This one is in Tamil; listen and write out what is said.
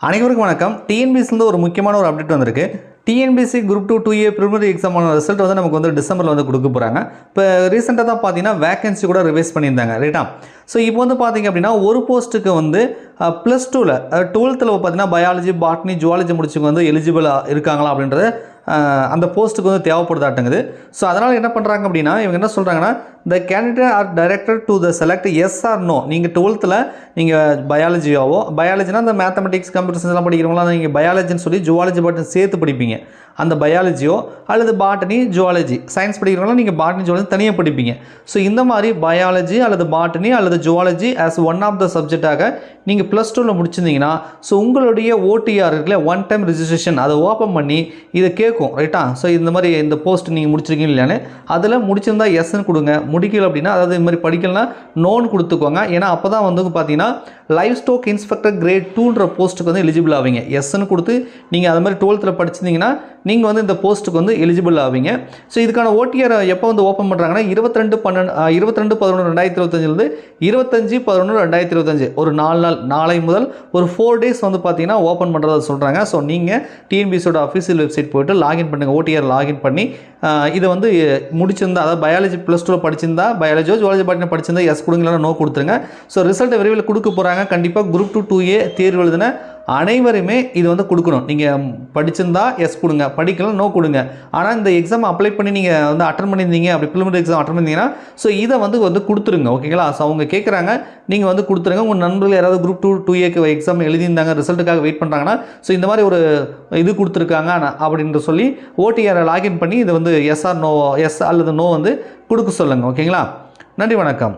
அனைவருக்கும் வணக்கம். டிஎன்பிசிலேருந்து ஒரு முக்கியமான ஒரு அப்டேட் வந்திருக்கு. TNPSC group two two A preliminary எக்ஸாமான result வந்து நமக்கு வந்து டிசம்பரில் வந்து கொடுக்க போகிறாங்க இப்போ ரீசெண்டாக தான் பார்த்தீங்கன்னா வேகன்சி கூட ரிவைஸ் பண்ணியிருந்தாங்க ரைட்டா ஸோ இப்போ வந்து பார்த்தீங்க அப்படின்னா ஒரு போஸ்ட்டுக்கு வந்து ப்ளஸ் டூவில் டுவெல்த்தில் பார்த்தீங்கன்னா பயாலஜி பாட்னி ஜுவாலஜி முடிச்சவங்க வந்து எலிஜிபிளாக இருக்காங்களா அப்படின்றது அந்த போஸ்ட்டுக்கு வந்து தேவைப்படுதாட்டங்குது ஸோ அதனால் என்ன பண்ணுறாங்க அப்படின்னா இவங்க என்ன சொல்கிறாங்கன்னா the candidate are directed to the select yes or no நீங்கள் டுவெல்த்தில் நீங்கள் பயாலஜியாவோ பயாலஜினா அந்த மேத்தமெட்டிக்ஸ் கம்ப்யூட்டர் சயின்ஸ்லாம் படிக்கிறவங்களாம் நீங்கள் பயாலஜின்னு சொல்லி ஜுவாலஜி பட்டன் சேர்த்து படிப்பீங்க. அந்த பயாலஜியோ அல்லது பாட்டனி ஜுவாலஜி சயின்ஸ் படிக்கிறவங்களாம் நீங்கள் பாட்டனி ஜுவாலஜி தனியாக படிப்பீங்க. ஸோ இந்த மாதிரி பயாலஜி அல்லது பாட்டனி அல்லது zoology as one of the சப்ஜெக்டாக நீங்கள் ப்ளஸ் டூவில் முடிச்சிருந்தீங்கன்னா ஸோ உங்களுடைய ஓடிஆர் இருக்குல்ல ஒன் டைம் ரிஜிஸ்ட்ரேஷன் அதை ஓப்பன் பண்ணி இதை கேட்கும் ரைட்டா ஸோ இந்த மாதிரி இந்த போஸ்ட் நீங்கள் முடிச்சிருக்கீங்க இல்லையான்னு அதில் முடிச்சிருந்தா எஸ்ன்னு கொடுங்க. முடிக்கல அப்படின்னா அதாவது இந்த மாதிரி படிக்கலனா நோன் கொடுத்துக்கோங்க. ஏன்னா அப்போ தான் வந்து பார்த்தீங்கன்னா லைஃப் ஸ்டோக் இன்ஸ்பெக்டர் கிரேட் டூன்ற போஸ்ட்டுக்கு வந்து எலிஜிபிள் ஆவீங்க. எஸ்ன்னு கொடுத்து நீங்கள் அது மாதிரி டுவெல்த்தில் படிச்சிருந்தீங்கன்னா நீங்கள் வந்து இந்த போஸ்ட்டுக்கு வந்து எலிஜிபிள் ஆவீங்க. ஸோ இதுக்கான ஓடிஆர் எப்போ வந்து ஓப்பன் பண்ணுறாங்கன்னா இருபத்தி ரெண்டு பன்னெண்டு இருபத்தி ரெண்டு பதினொன்று ரெண்டாயிரத்தி இருபத்தஞ்சிலிருந்து இருபத்தஞ்சி பதினொன்று ரெண்டாயிரத்தி இருபத்தஞ்சு ஒரு நாலு நாள் நாளை முதல் ஒரு ஃபோர் டேஸ் வந்து பார்த்தீங்கன்னா ஓப்பன் பண்ணுறதா சொல்கிறாங்க ஸோ நீங்கள் டிஎன்பிசியோட அஃபீஷியல் வெப்சைட் போயிட்டு லாகின் பண்ணுங்கள் ஓடிஆர் லாகின் பண்ணி இதை வந்து முடிச்சிருந்தா அதாவது பயாலஜி ப்ளஸ் டூவில் படிச்சிருந்தா பயாலஜியோ ஜுவாலஜி பாட்டினா படிச்சிருந்தா எஸ் கொடுங்களா நோ கொடுத்துருங்க. ஸோ ரிசல்ட்டை விரைவில் கொடுக்க போகிறாங்க கண்டிப்பாக குரூப் டூ டூ ஏ தேர்வு எழுதின அனைவருமே இது வந்து கொடுக்கணும். நீங்கள் படிச்சிருந்தா எஸ் கொடுங்க. படிக்கலாம் நோ கொடுங்க. ஆனால் இந்த எக்ஸாம் அப்ளை பண்ணி நீங்கள் வந்து அட்டன் பண்ணியிருந்தீங்க அப்படி ப்ரிலிமினரி எக்ஸாம் அட்டன் பண்ணியிருந்தீங்கன்னா ஸோ இதை வந்து வந்து கொடுத்துருங்க. ஓகேங்களா ஸோ அவங்க கேட்குறாங்க நீங்கள் வந்து கொடுத்துருங்க. உங்கள் நண்பர்கள் யாராவது குரூப் டூ டூ ஏக்கு எக்ஸாம் எழுதியிருந்தாங்க ரிசல்ட்டுக்காக வெயிட் பண்ணுறாங்கன்னா ஸோ இந்த மாதிரி ஒரு இது கொடுத்துருக்காங்க அப்படின்ற சொல்லி ஓடிஆரை லாகின் பண்ணி இதை வந்து எஸ்ஆர் நோ எஸ் அல்லது நோ வந்து கொடுக்க சொல்லுங்கள் ஓகேங்களா நன்றி வணக்கம்.